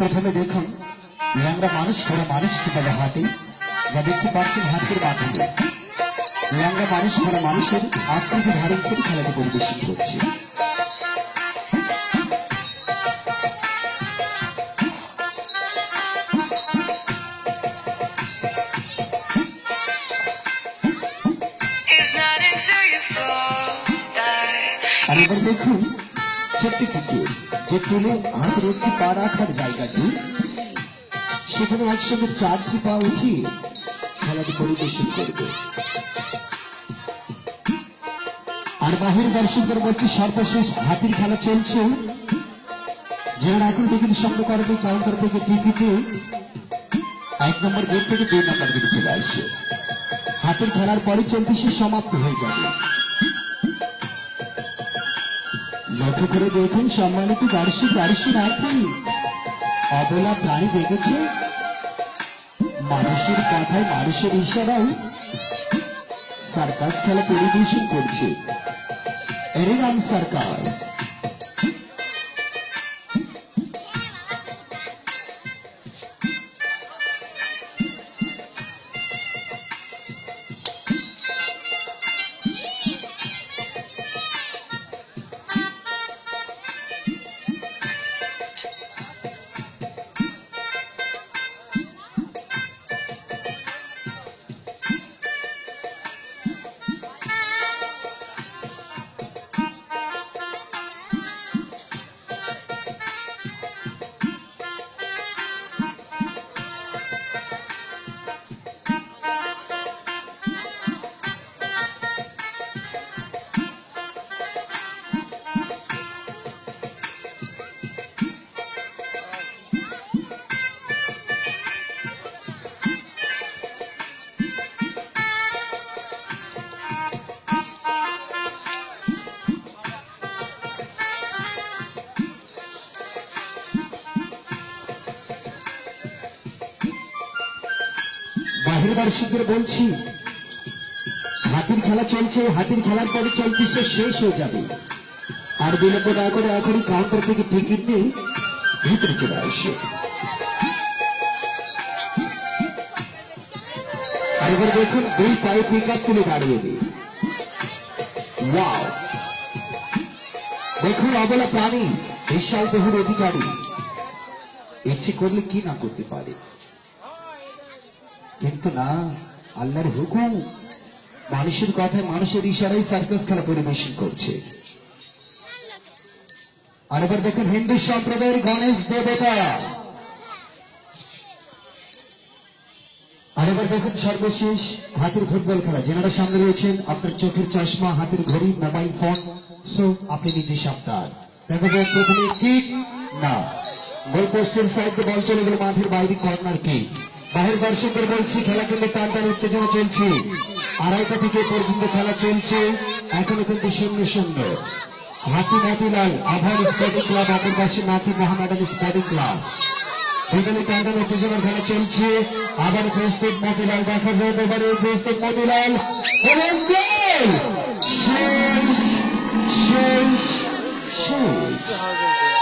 প্রথমে দেখুন ল্যাংরা মানুষ ঘোড়া মানুষ কীভাবে হাঁটে যা দেখতে পাচ্ছেন হাতের মাধ্যমে। ল্যাংরা মানুষ ঘোড়া মানুষের আকৃতি ধারণ করে খেলাটি পরিবেশন করছে। আর এবার দেখুন ছোট্ট কুকুর যে তুলে হাতের একটি পা রাখার জায়গাটি, সেখানে একসঙ্গে চারটি পা উঠিয়ে খেলাটি পরিবেশন করবে। আর বাহির দর্শকদের মধ্যে সর্বশেষ হাতির খেলা চলছে। যারা এখন টিকিট সংগ্রহ করবে কাউন্টার থেকে টিকিটে এক নম্বর গেট থেকে দুই নম্বর গেটে চলে আসছে হাতের খেলার পরে চলতে সে সমাপ্ত হয়ে যাবে। লক্ষ্য করে দেখুন, সম্মানিত দর্শক দর্শক আপনি অবলা প্রাণী দেখেছে। মানুষের কথায় মানুষের ইশারায় সার্কাস খেলা পরিবেশন করছে। এর নাম সার্কাস। বাহির দর্শকদের বলছি, হাতির খেলা চলছে, হাতির খেলার পরে চলছে সে শেষ হয়ে যাবে। আর বিলম্ব না করে এখনই কাউন্টার থেকে টিকিট নিয়ে ভিতরে চলে আসে। এবার দেখুন, দুই পায়ে পিক আপ তুলে দাঁড়িয়ে দিই দেখুন, অবলা প্রাণী, বিশাল বহুর অধিকারী। ইচ্ছে করলে কি না করতে পারে? কিন্তু না, আল্লাহর হুকুম মানুষের কথায় মানুষের ইশারায় সার্কাস খেলা পরিবেশন করছে। আর এবার দেখুন হিন্দু সম্প্রদায়ের গণেশ দেবতা। আর এবার দেখুন সর্বশেষ হাতের ফুটবল খেলা। যেনারা সামনে রয়েছেন, আপনার চোখের চশমা, হাতের ঘড়ি, মোবাইল ফোন। সো, আপনি নিজে সাবধান। দেখা যায় প্রথমে কিক, না। গোল পোস্টের সাইডে বল চলে গেল মাঠের বাইরে কর্নার কিক বাহির দর্শকদের বলছি, খেলা কিন্তু টান টান উত্তেজনা চলছে। আড়াইটা থেকে পর্যন্ত খেলা চলছে। এখনও কিন্তু শূন্য শূন্য। হাতি নাতিলাল আভার স্পোর্টিং ক্লাব অপর পাশে নাতি মোহামেডান স্পোর্টিং ক্লাব। সেখানে টান উত্তেজনার খেলা চলছে। আবার প্রস্তুত মতিলাল দেখা যায় এবারে প্রস্তুত মতিলাল। এবং শেষ শেষ শেষ।